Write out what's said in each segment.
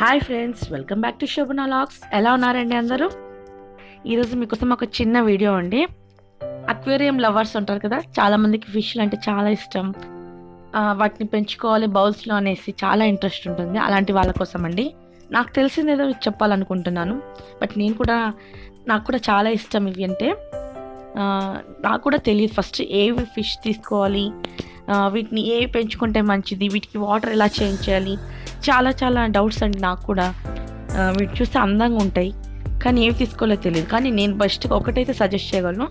Hi friends welcome back to Shobhana locks. ఎలా ఉన్నారండి అందరూ? ఈరోజు మీకోసం ఒక చిన్న వీడియో అండి. అక్వేరియం లవర్స్ ఉంటారు కదా చాలామందికి ఫిష్లు అంటే చాలా ఇష్టం. వాటిని పెంచుకోవాలి బౌల్స్లో అనేసి చాలా ఇంట్రెస్ట్ ఉంటుంది. అలాంటి వాళ్ళ కోసం అండి. నాకు తెలిసింది ఏదో చెప్పాలనుకుంటున్నాను బట్ నేను కూడా నాకు కూడా చాలా ఇష్టం ఇవి అంటే. నాకు కూడా తెలియదు. ఫస్ట్ ఏవి ఫిష్ తీసుకోవాలి? వీటిని ఏ పెంచుకుంటే మంచిది? వీటికి వాటర్ ఎలా చేంజ్ చేయాలి? చాలా చాలా డౌట్స్ అండి నాకు కూడా. ఆ, వీటి చూస్తే అందంగా ఉంటాయి. కానీ ఏవి తీసుకోవాలో తెలియదు. కానీ నేను బెస్ట్గా ఒకటైతే సజెస్ట్ చేయగలను.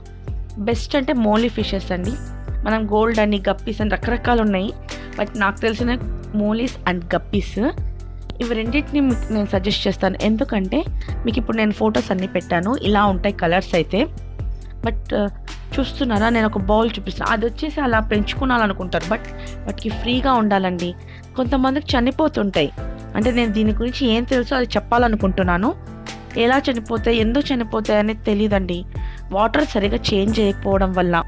బెస్ట్ అంటే మోలీ ఫిషెస్ అండి. మనం గోల్డ్ అని గప్పీస్ అని రకరకాలు ఉన్నాయి. బట్ నాకు తెలిసిన మోలీస్ అండ్ గప్పీస్ ఇవి రెండింటిని మీకు నేను సజెస్ట్ చేస్తాను. ఎందుకంటే మీకు ఇప్పుడు నేను ఫొటోస్ అన్నీ పెట్టాను. ఇలా ఉంటాయి కలర్స్ అయితే. బట్ చూస్తున్నారా? నేను ఒక బౌల్ చూపిస్తాను అది వచ్చేసి అలా పెంచుకోవాలనుకుంటారు బట్ వాటికి ఫ్రీగా ఉండాలండి. కొంతమందికి చనిపోతుంటాయి. అంటే నేను దీని గురించి ఏం తెలుసో అది చెప్పాలనుకుంటున్నాను. ఎలా చనిపోతాయి? ఎందుకు చనిపోతాయి అనేది తెలియదండి వాటర్ సరిగా చేంజ్ చేయకపోవడం వల్ల.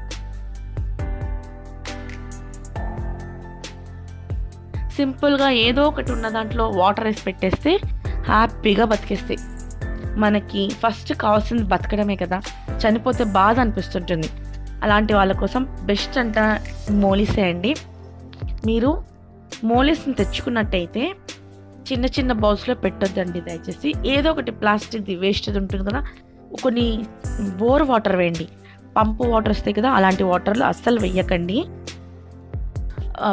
సింపుల్గా ఏదో ఒకటి ఉన్న దాంట్లో వాటర్ వేసి పెట్టేస్తే హ్యాపీగా బతికేస్తాయి. మనకి ఫస్ట్ కావాల్సింది బతకడమే కదా. చనిపోతే బాధ అనిపిస్తుంటుంది. అలాంటి వాళ్ళ కోసం బెస్ట్ అంట మోలిసే అండి. మీరు మోలిస్ని తెచ్చుకున్నట్టయితే చిన్న చిన్న బౌల్స్లో పెట్టొద్దండి దయచేసి. ఏదో ఒకటి ప్లాస్టిక్ది వేస్ట్ది ఉంటుంది కదా కొన్ని బోర్ వాటర్ వేయండి. పంపు వాటర్ వస్తాయి కదా అలాంటి వాటర్లు అస్సలు వెయ్యకండి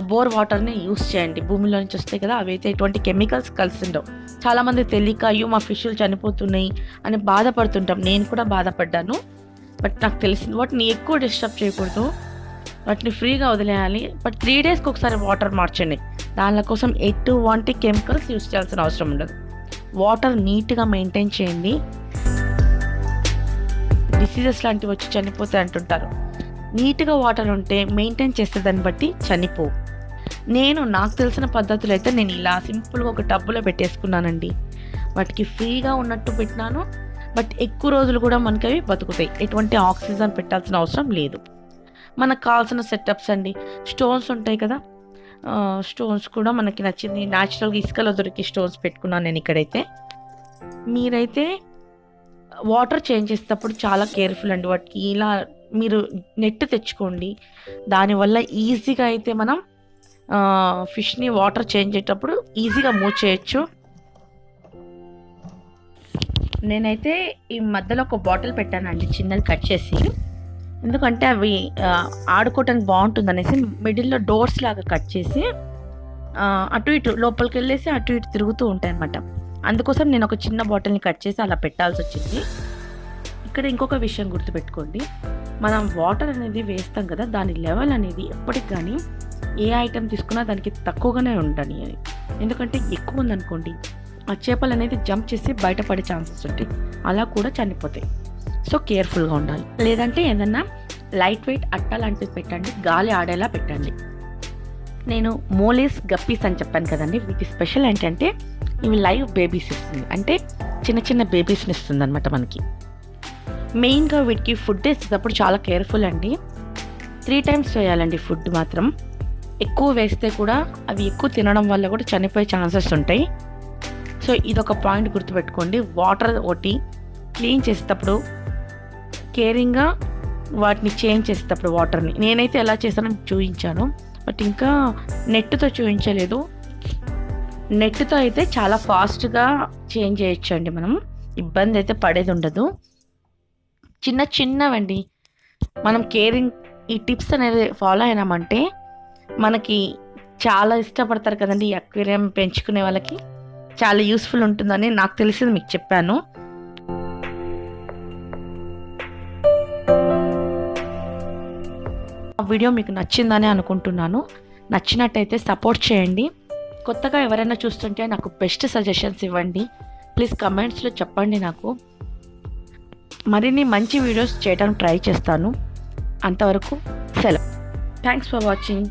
బోర్ వాటర్ని యూస్ చేయండి. భూమిలో నుంచి వస్తాయి కదా అవి అయితే ఎటువంటి కెమికల్స్ కలిసి ఉండవు. చాలామంది తెలియక అయ్యో మా ఫిష్లు చనిపోతున్నాయి అని బాధపడుతుంటాం. నేను కూడా బాధపడ్డాను. బట్ నాకు తెలిసింది. వాటిని ఎక్కువ డిస్టర్బ్ చేయకూడదు. వాటిని ఫ్రీగా వదిలేయాలి. బట్ త్రీ డేస్కి ఒకసారి వాటర్ మార్చండి. దానిల కోసం ఎటువంటి కెమికల్స్ యూస్ చేయాల్సిన అవసరం ఉండదు. వాటర్ నీట్గా మెయింటైన్ చేయండి. డిసీజెస్ లాంటివి వచ్చి చనిపోతాయి అంటుంటారు. నీట్గా వాటర్ ఉంటే మెయింటైన్ చేస్తే దాన్ని బట్టి చనిపోవు నేను నాకు తెలిసిన పద్ధతులు అయితే నేను ఇలా సింపుల్గా ఒక టబ్బులో పెట్టేసుకున్నానండి. వాటికి ఫ్రీగా ఉన్నట్టు పెట్టినాను. బట్ ఎక్కువ రోజులు కూడా మనకి అవి బతుకుతాయి. ఎటువంటి ఆక్సిజన్ పెట్టాల్సిన అవసరం లేదు. మనకు కావాల్సిన సెటప్స్ అండి. స్టోన్స్ ఉంటాయి కదా. స్టోన్స్ కూడా మనకి నచ్చింది. న్యాచురల్గా ఇసుకలో దొరికి స్టోన్స్ పెట్టుకున్నాను నేను ఇక్కడైతే. మీరైతే వాటర్ చేంజ్ చేసేటప్పుడు చాలా కేర్ఫుల్ అండి. వాటికి ఇలా మీరు నెట్ తెచ్చుకోండి. దానివల్ల ఈజీగా అయితే మనం ఫిష్ని వాటర్ చేంజ్ చేసేటప్పుడు ఈజీగా మూవ్ చేయొచ్చు. నేనైతే ఈ మధ్యలో ఒక బాటిల్ పెట్టానండి చిన్నది కట్ చేసి. ఎందుకంటే అవి ఆడుకోవటానికి బాగుంటుంది అనేసి మిడిల్లో డోర్స్ లాగా కట్ చేసి అటు ఇటు లోపలికి వెళ్ళేసి అటు ఇటు తిరుగుతూ ఉంటాయి అనమాట అందుకోసం నేను ఒక చిన్న బాటిల్ని కట్ చేసి అలా పెట్టాల్సి వచ్చింది. ఇక్కడ ఇంకొక విషయం గుర్తుపెట్టుకోండి. మనం వాటర్ అనేది వేస్తాం కదా దాని లెవెల్ అనేది ఎప్పటికి కానీ ఏ ఐటెం తీసుకున్నా దానికి తక్కువగానే ఉండని ఎందుకంటే ఎక్కువ ఉందనుకోండి ఆ చేపలు అనేది జంప్ చేసి బయటపడే ఛాన్సెస్ ఉంటాయి. అలా కూడా చనిపోతాయి. సో కేర్ఫుల్గా ఉండాలి. లేదంటే ఏదన్నా లైట్ వెయిట్ అట్ట లాంటిది పెట్టండి. గాలి ఆడేలా పెట్టండి. నేను మోలేస్ గప్పీస్ అని చెప్పాను కదండి. వీటి స్పెషల్ ఏంటంటే ఇవి లైవ్ బేబీస్ ఇస్తుంది. అంటే చిన్న చిన్న బేబీస్ని ఇస్తుంది అనమాట మనకి. మెయిన్గా వీటికి ఫుడ్ వేసేటప్పుడు చాలా కేర్ఫుల్ అండి. త్రీ టైమ్స్ వేయాలండి ఫుడ్ మాత్రం. ఎక్కువ వేస్తే కూడా అవి ఎక్కువ తినడం వల్ల కూడా చనిపోయే ఛాన్సెస్ ఉంటాయి. సో ఇదొక పాయింట్ గుర్తుపెట్టుకోండి. వాటర్ ఒకటి క్లీన్ చేసేటప్పుడు కేరింగ్గా వాటిని చేంజ్ చేసేటప్పుడు వాటర్ని. నేనైతే ఎలా చేశానో చూపించాను. బట్ ఇంకా నెట్తో చూపించలేదు. నెట్తో అయితే చాలా ఫాస్ట్గా చేంజ్ చేయొచ్చు అండి మనం. ఇబ్బంది అయితే పడేది ఉండదు. చిన్న చిన్నవండి. మనం కేరింగ్ ఈ టిప్స్ అనేది ఫాలో అయినామంటే మనకి చాలా ఇష్టపడతారు కదండి ఈ అక్వేరియం పెంచుకునే వాళ్ళకి. చాలా యూస్ఫుల్ ఉంటుందని నాకు తెలిసింది మీకు చెప్పాను. ఆ వీడియో మీకు నచ్చిందని అనుకుంటున్నాను. నచ్చినట్టయితే సపోర్ట్ చేయండి. కొత్తగా ఎవరైనా చూస్తుంటే నాకు బెస్ట్ సజెషన్స్ ఇవ్వండి. ప్లీజ్ కమెంట్స్లో చెప్పండి నాకు. మరిన్ని మంచి వీడియోస్ చేయడానికి ట్రై చేస్తాను. అంతవరకు సెలవు. Thanks for watching